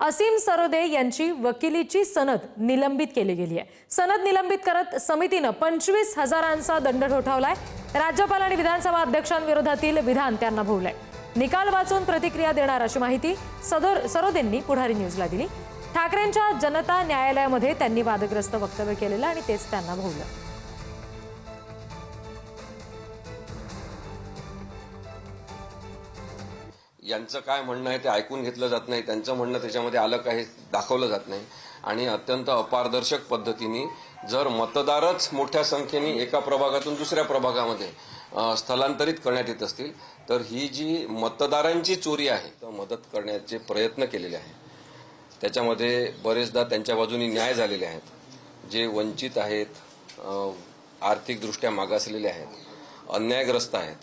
असीम सरोदे यांची वकिलीची सनद निलंबित केली गेली आहे. सनद निलंबित करत समितीनं पंचवीस हजारांचा दंड ठोठावलाय. राज्यपाल आणि विधानसभा अध्यक्षांविरोधातील विधान त्यांना भोवलंय. निकाल वाचून प्रतिक्रिया देणार अशी माहिती सदर सरोदेंनी पुढारी न्यूजला दिली. ठाकरेंच्या जनता न्यायालयामध्ये त्यांनी वादग्रस्त वक्तव्य केलेलं आणि तेच त्यांना भोवलं. यांचं काय म्हणणं आहे ते ऐकून घेतलं जात नाही. त्यांचं म्हणणं त्याच्यामध्ये आलं काही दाखवलं जात नाही. आणि अत्यंत अपारदर्शक पद्धतीने जर मतदारच मोठ्या संख्येने एका प्रभागातून दुसऱ्या प्रभागामध्ये स्थलांतरित करण्यात येत असतील तर ही जी मतदारांची चोरी आहे तर मदत करण्याचे प्रयत्न केलेले आहे त्याच्यामध्ये बरेचदा त्यांच्या बाजूनी न्याय झालेले आहेत. जे वंचित आहेत आर्थिकदृष्ट्या मागासलेले आहेत अन्यायग्रस्त आहेत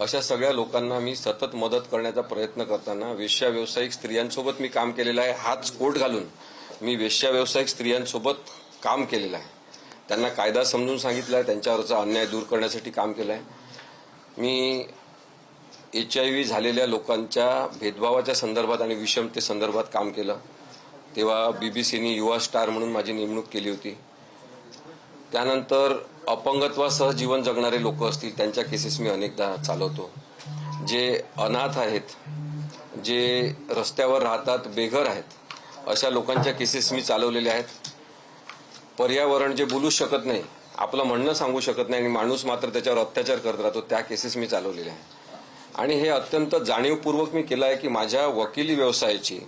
अशा सगळ्या लोकांना मी सतत मदत करण्याचा प्रयत्न करताना वेश्या व्यावसायिक स्त्रियांसोबत मी काम केलेलं आहे. हाच कोट घालून मी वेश्या व्यावसायिक स्त्रियांसोबत काम केलेलं आहे. त्यांना कायदा समजून सांगितला आहे. त्यांच्यावरचा अन्याय दूर करण्यासाठी काम केलं आहे. मी एच आय व्ही झालेल्या लोकांच्या भेदभावाच्या संदर्भात आणि विषमते संदर्भात काम केलं. तेव्हा बीबीसीनी युवा स्टार म्हणून माझी नेमणूक केली होती. त्यानंतर अपंगत्वासह जीवन जगणारे लोक असतील त्यांच्या केसेस मी अनेकदा चालवतो. जे अनाथ आहेत जे रस्त्यावर राहतात बेघर आहेत अशा लोकांच्या केसेस मी चालवलेल्या आहेत. पर्यावरण जे बोलूच शकत नाही आपलं म्हणणं सांगू शकत नाही आणि माणूस मात्र त्याच्यावर अत्याचार करत राहतो त्या केसेस मी चालवलेल्या आहेत. आणि हे अत्यंत जाणीवपूर्वक मी केलं आहे की माझ्या वकिली व्यवसायाची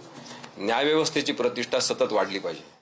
न्यायव्यवस्थेची प्रतिष्ठा सतत वाढली पाहिजे.